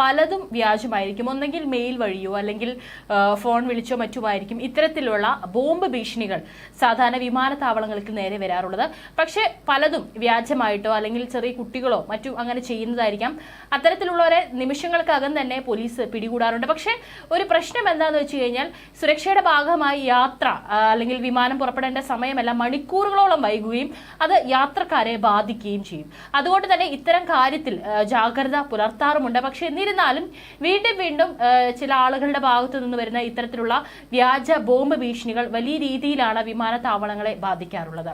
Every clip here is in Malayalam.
പലതും വ്യാജമായിരിക്കും. ഒന്നെങ്കിൽ മെയിൽ വഴിയോ അല്ലെങ്കിൽ ഫോൺ വിളിച്ചോ മറ്റുമായിരിക്കും ഇത്തരത്തിലുള്ള ബോംബ് ഭീഷണികൾ സാധാരണ വിമാനത്താവളങ്ങൾക്ക് നേരെ വരാറുള്ളത്. പക്ഷേ പലതും വ്യാജമായിട്ടോ അല്ലെങ്കിൽ ചെറിയ കുട്ടികളോ മറ്റു അങ്ങനെ ചെയ്യുന്നതായിരിക്കാം. അത്തരത്തിലുള്ളവരെ നിമിഷങ്ങൾക്കകം തന്നെ പോലീസ് പിടികൂടാറുണ്ട്. പക്ഷേ ഒരു പ്രശ്നം എന്താണെന്ന് വെച്ച് കഴിഞ്ഞാൽ സുരക്ഷയുടെ ഭാഗമായി യാത്ര അല്ലെങ്കിൽ വിമാനം പുറപ്പെടേണ്ട സമയമെല്ലാം മണിക്കൂറുകളോളം വൈകുകയും അത് യാത്രക്കാരെ ബാധിക്കുകയും ചെയ്യും. അതുകൊണ്ട് തന്നെ ഇത്തരം കാര്യത്തിൽ ജാഗ്രത പുലർത്താറുമുണ്ട്. പക്ഷേ വീണ്ടും വീണ്ടും ചില ആളുകളുടെ ഭാഗത്തു നിന്ന് വരുന്ന ഇത്തരത്തിലുള്ള വ്യാജ ബോംബ് ഭീഷണികൾ വലിയ രീതിയിലാണ് വിമാനത്താവളങ്ങളെ ബാധിക്കാറുള്ളത്.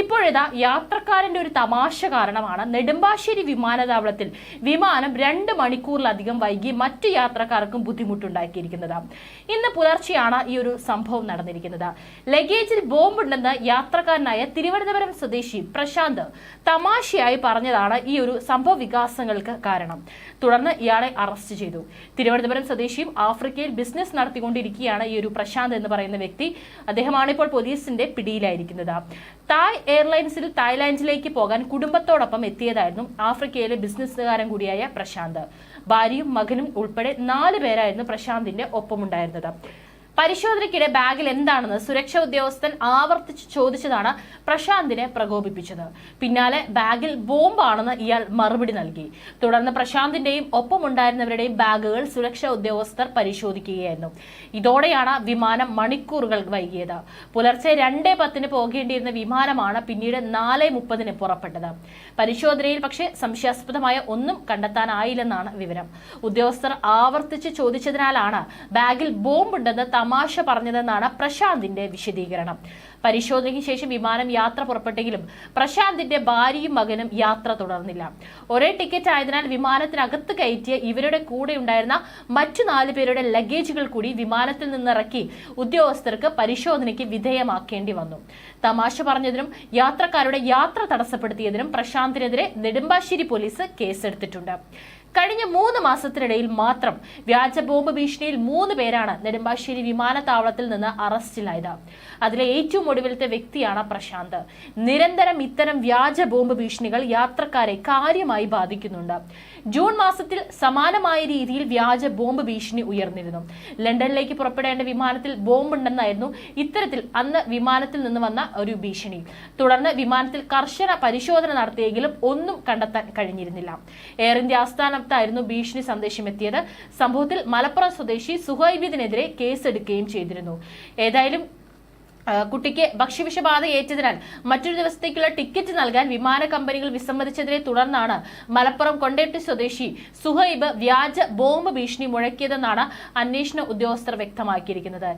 ഇപ്പോഴിതാ യാത്രക്കാരന്റെ ഒരു തമാശ കാരണമാണ് നെടുമ്പാശ്ശേരി വിമാനത്താവളത്തിൽ വിമാനം രണ്ട് മണിക്കൂറിലധികം വൈകി മറ്റു യാത്രക്കാർക്കും ബുദ്ധിമുട്ടുണ്ടാക്കിയിരിക്കുന്നത്. ഇന്ന് പുലർച്ചെയാണ് ഈ ഒരു സംഭവം നടന്നിരിക്കുന്നത്. ലഗേജിൽ ബോംബുണ്ടെന്ന് യാത്രക്കാരനായ തിരുവനന്തപുരം സ്വദേശി പ്രശാന്ത് തമാശയായി പറഞ്ഞതാണ് ഈ ഒരു സംഭവ വികാസങ്ങൾക്ക് കാരണം. തുടർന്ന് ഇയാളെ അറസ്റ്റ് ചെയ്തു. തിരുവനന്തപുരം സ്വദേശിയും ആഫ്രിക്കയിൽ ബിസിനസ് നടത്തിക്കൊണ്ടിരിക്കുകയാണ് ഈ ഒരു പ്രശാന്ത് എന്ന് പറയുന്ന വ്യക്തി. അദ്ദേഹമാണ് ഇപ്പോൾ പോലീസിന്റെ പിടിയിലായിരിക്കുന്നത്. തായ് എയർലൈൻസിൽ തായ്ലാൻഡിലേക്ക് പോകാൻ കുടുംബത്തോടൊപ്പം എത്തിയതായിരുന്നു ആഫ്രിക്കയിലെ ബിസിനസ്സുകാരൻ കൂടിയായ പ്രശാന്ത്. ഭാര്യയും മകനും ഉൾപ്പെടെ നാല് പേരായിരുന്നു പ്രശാന്തിന്റെ ഒപ്പമുണ്ടായിരുന്നത്. പരിശോധനയ്ക്കിടെ ബാഗിൽ എന്താണെന്ന് സുരക്ഷാ ഉദ്യോഗസ്ഥൻ ആവർത്തിച്ച് ചോദിച്ചതാണ് പ്രശാന്തിനെ പ്രകോപിപ്പിച്ചത്. പിന്നാലെ ബാഗിൽ ബോംബാണെന്ന് ഇയാൾ മറുപടി നൽകി. തുടർന്ന് പ്രശാന്തിന്റെയും ഒപ്പമുണ്ടായിരുന്നവരുടെയും ബാഗുകൾ സുരക്ഷാ ഉദ്യോഗസ്ഥർ പരിശോധിക്കുകയായിരുന്നു. ഇതോടെയാണ് വിമാനം മണിക്കൂറുകൾ വൈകിയത്. പുലർച്ചെ രണ്ടേ പത്തിന് പോകേണ്ടിയിരുന്ന വിമാനമാണ് പിന്നീട് നാല് മുപ്പതിന് പുറപ്പെട്ടത്. പരിശോധനയിൽ പക്ഷേ സംശയാസ്പദമായ ഒന്നും കണ്ടെത്താനായില്ലെന്നാണ് വിവരം. ഉദ്യോഗസ്ഥർ ആവർത്തിച്ച് ചോദിച്ചതിനാലാണ് ബാഗിൽ ബോംബുണ്ടെന്ന് തമാശ പറഞ്ഞതെന്നാണ് പ്രശാന്തിന്റെ വിശദീകരണം. പരിശോധനയ്ക്ക് ശേഷം വിമാനം യാത്ര പുറപ്പെട്ടെങ്കിലും പ്രശാന്തിന്റെ ഭാര്യയും മകനും യാത്ര തുടർന്നില്ല. ഒരേ ടിക്കറ്റ് ആയതിനാൽ വിമാനത്തിനകത്ത് കയറ്റിയ ഇവരുടെ കൂടെ ഉണ്ടായിരുന്ന മറ്റു നാല് പേരുടെ ലഗേജുകൾ കൂടി വിമാനത്തിൽ നിന്നിറക്കി ഉദ്യോഗസ്ഥർക്ക് പരിശോധനയ്ക്ക് വിധേയമാക്കേണ്ടി വന്നു. തമാശ പറഞ്ഞതിനും യാത്രക്കാരുടെ യാത്ര തടസ്സപ്പെടുത്തിയതിനും പ്രശാന്തിനെതിരെ നെടുമ്പാശ്ശേരി പോലീസ് കേസെടുത്തിട്ടുണ്ട്. കഴിഞ്ഞ മൂന്ന് മാസത്തിനിടയിൽ മാത്രം വ്യാജ ബോംബ് ഭീഷണിയിൽ മൂന്ന് പേരാണ് നെടുമ്പാശ്ശേരി വിമാനത്താവളത്തിൽ നിന്ന് അറസ്റ്റിലായത്. അതിലെ ഏറ്റവും ഒടുവിലത്തെ വ്യക്തിയാണ് പ്രശാന്ത്. നിരന്തരം ഇത്തരം വ്യാജ ബോംബ് ഭീഷണികൾ യാത്രക്കാരെ കാര്യമായി ബാധിക്കുന്നുണ്ട്. ജൂൺ മാസത്തിൽ സമാനമായ രീതിയിൽ വ്യാജ ബോംബ് ഭീഷണി ഉയർന്നിരുന്നു. ലണ്ടനിലേക്ക് പുറപ്പെടേണ്ട വിമാനത്തിൽ ബോംബുണ്ടെന്നായിരുന്നു ഇത്തരത്തിൽ അന്ന് വിമാനത്തിൽ നിന്ന് വന്ന ഒരു ഭീഷണി. തുടർന്ന് വിമാനത്തിൽ കർശന പരിശോധന നടത്തിയെങ്കിലും ഒന്നും കണ്ടെത്താൻ കഴിഞ്ഞിരുന്നില്ല. എയർ ഇന്ത്യ ആസ്ഥാനത്തായിരുന്നു ഭീഷണി സന്ദേശം എത്തിയത്. സംഭവത്തിൽ മലപ്പുറം സ്വദേശി സുഹൈബിദിനെതിരെ കേസെടുക്കുകയും ചെയ്തിരുന്നു. ഏതായാലും കുട്ടിക്ക് ഭക്ഷ്യവിഷബാധ ഏറ്റതിനാൽ മറ്റൊരു ദിവസത്തേക്കുള്ള ടിക്കറ്റ് നൽകാൻ വിമാന കമ്പനികൾ വിസമ്മതിച്ചതിനെ തുടർന്നാണ് മലപ്പുറം കൊണ്ടേട്ടി സ്വദേശി സുഹൈബ് വ്യാജ ബോംബ് ഭീഷണി മുഴക്കിയതെന്നാണ് അന്വേഷണ ഉദ്യോഗസ്ഥർ വ്യക്തമാക്കിയിരിക്കുന്നത്.